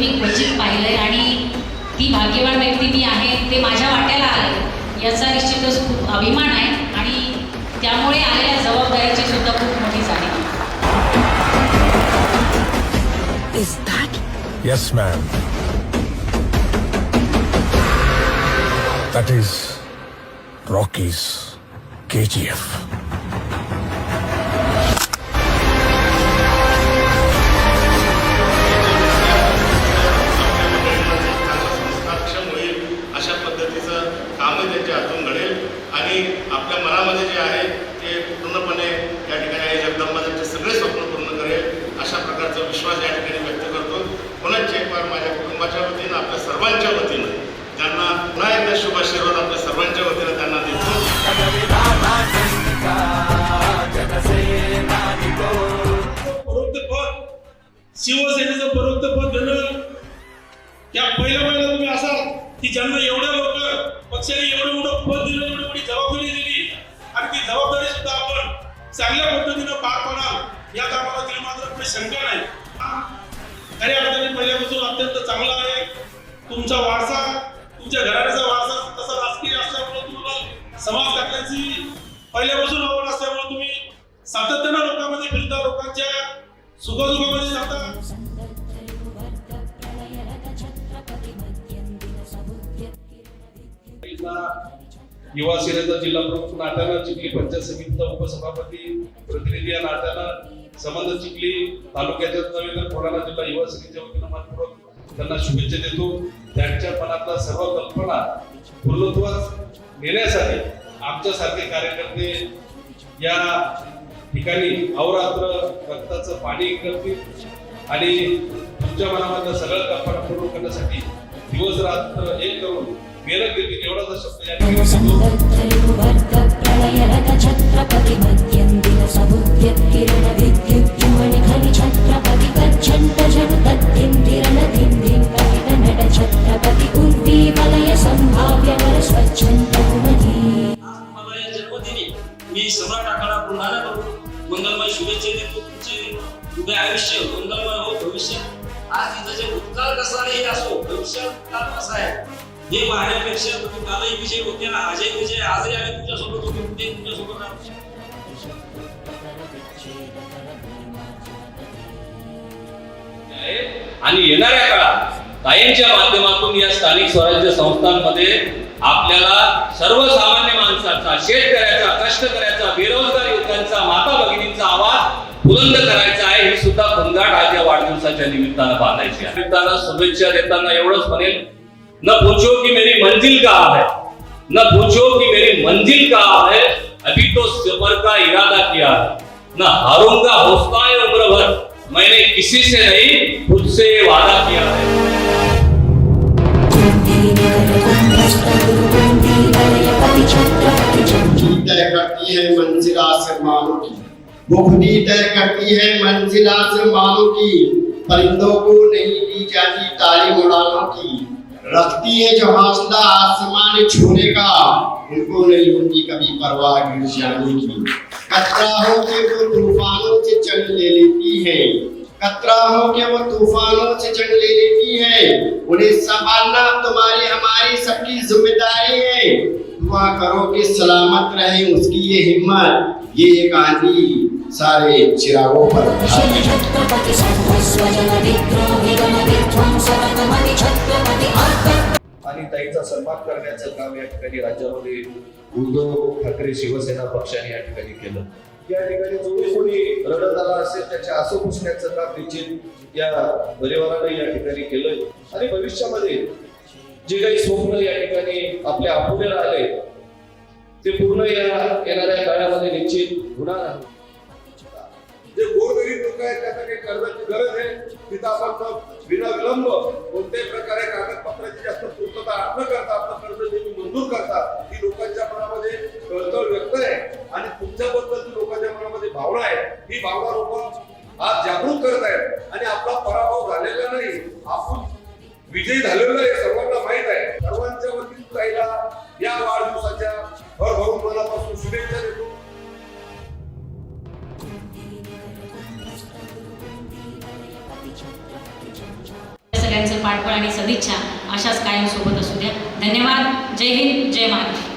मी क्वचित पाहिलं आहे आणि ती भाग्यवान व्यक्ती मी आहे ते माझ्या वाट्याला आलं याचा निश्चितच खूप अभिमान आहे आणि त्यामुळे आलेल्या जबाबदारीची सुद्धा खूप मोठी आहे. Is that Yes, ma'am. That is Rocky's शिवसेनेचं परोक्त पद त्या पहिल्या पहिल्या तुम्ही असाल की ज्यांना एवढ्या लोक पक्षाने एवढं मोठं पद दिलं एवढी मोठी जबाबदारी दिली आणि ती जबाबदारी सुद्धा आपण चांगल्या पद्धतीनं पार पाडाल या आम्हाला तरी मात्र काही शंका नाही. खऱ्या अर्थाने पहिल्यापासून अत्यंत चांगला आहे. तुमचा वारसा तुमच्या घराण्याचा वारसा तसा राजकीय असल्यामुळे तुम्हाला समाज टाकण्याची पहिल्यापासून आवड असल्यामुळे तुम्ही सातत्यानं लोकांमध्ये फिरता लोकांच्या सुखदुःखामध्ये जातात युवा सेनेचा जिल्हा प्रमुख नाट्यानं चिखली पंचायत समितीचा उपसभापती प्रतिनिधी या नाट्यानं संबंध चिखली तालुक्याच्याच नव्हे तर कोणाला जिल्हा युवा सेनेच्या वतीनं मनपूर्वक त्यांना शुभेच्छा देतो. त्यांच्या मनातल्या सर्व कल्पना पूर्णत्वास नेण्यासाठी आमच्यासारखे कार्यकर्ते या ठिकाणी अवरात्र रक्ताचं पाणी करतील. आणि तुमच्या मनामधलं सगळं कपाट पूर्ण करण्यासाठी दिवस रात्र एक करून मेहनत घेतील एवढाच शब्द या ठिकाणी छत्रपती सम्राट आखाडा मंगलमय शुभेच्छा देतो तुमचे. उभे आयुष्य मंगलमय हो भविष्य. आज तिथं जे भूतकाळ कसा आहे हे असो भविष्यात काळ कसा आहे? हे पाहण्यापेक्षा तुम्ही कालही विजय होते ना आजही विजय आजही आम्ही तुमच्यासोबत होतो उद्याही तुमच्यासोबत राहतो आहे आणि येणाऱ्या काळात ताईंच्या माध्यमातून या स्थानिक स्वराज्य संस्थांमध्ये आपल्याला सर्वसामान्य माणसाचा शेतकऱ्याचा कष्टकऱ्याचा बेरोजगार युवकांचा माता भगिनींचा आवाज बुलंद करायचा आहे हे सुद्धा पंगाट आज या वाढदिवसाच्या निमित्तानं बांधायची आहे. निमित्तानं शुभेच्छा देताना एवढंच म्हणेल न पूछो की मेरी मंजिल का है? न पूछो की मेरी मंजिल का है? अभी तो सफर का इरादा किया है। न हारूंगा हौसला है उम्र भर मैंने किसी से नहीं खुद से वादा किया है। तय करती है मंजिल आसमानों की वो खुदी तय करती है मंजिल आसमानों की परिंदों को नहीं दी जाती तालीम उड़ानों की। रखती है जो हौसला आसमान छूने का। उनको नहीं होती कभी परवाह गिर जाने की। कतरा हो के वो तूफानों से जंग ले लेती है। कतरा हो के वो तूफानों से जंग ले लेती है। उन्हें संभालना तुम्हारी हमारी सबकी ज़िम्मेदारी है। दुआ करो कि सलामत रहे उसकी ये हिम्मत ये एक आंधी सारे चिरागों पर आणि ताईचा सन्मान करण्याचं काम या ठिकाणी राज्यामध्ये उद्धव ठाकरे शिवसेना पक्षाने या ठिकाणी केलं. या ठिकाणी जो कोणी रडत आला असेल त्याच्या आसू पुसण्याचं काम निश्चित या परिवाराने या ठिकाणी केलंय. आणि भविष्यामध्ये जे काही स्वप्न या ठिकाणी आपल्या अपुरे राहिले ते पूर्ण येणाऱ्या काळामध्ये निश्चित होणार आहे. जे गोरगरीब लोक आहेत त्यांना काही कर्जाची गरज आहे? तिथं आपण विना विलंब कोणत्याही प्रकारे कागदपत्राची जास्त पूर्तता न करता आपलं कर्ज तुम्ही मंजूर करता ही लोकांच्या मनामध्ये कळकळ व्यक्त आहे. आणि तुमच्याबद्दल जी लोकांच्या मनामध्ये भावना आहे ही भावना लोक आज जागृत करत आहेत. आणि आपला पराभव झालेला नाही. आपण विजयी झालेला आहे सर्वांना माहीत आहे. सर्वांच्या वतीने ताईला या वाढदिवसाच्या भरभरून मनापासून शुभेच्छा देतो. सगळ्या सगळ्यांचं पाठबळ आणि सदिच्छा अशाच कायम सोबत असू द्या. धन्यवाद. जय हिंद जय महाराष्ट्र.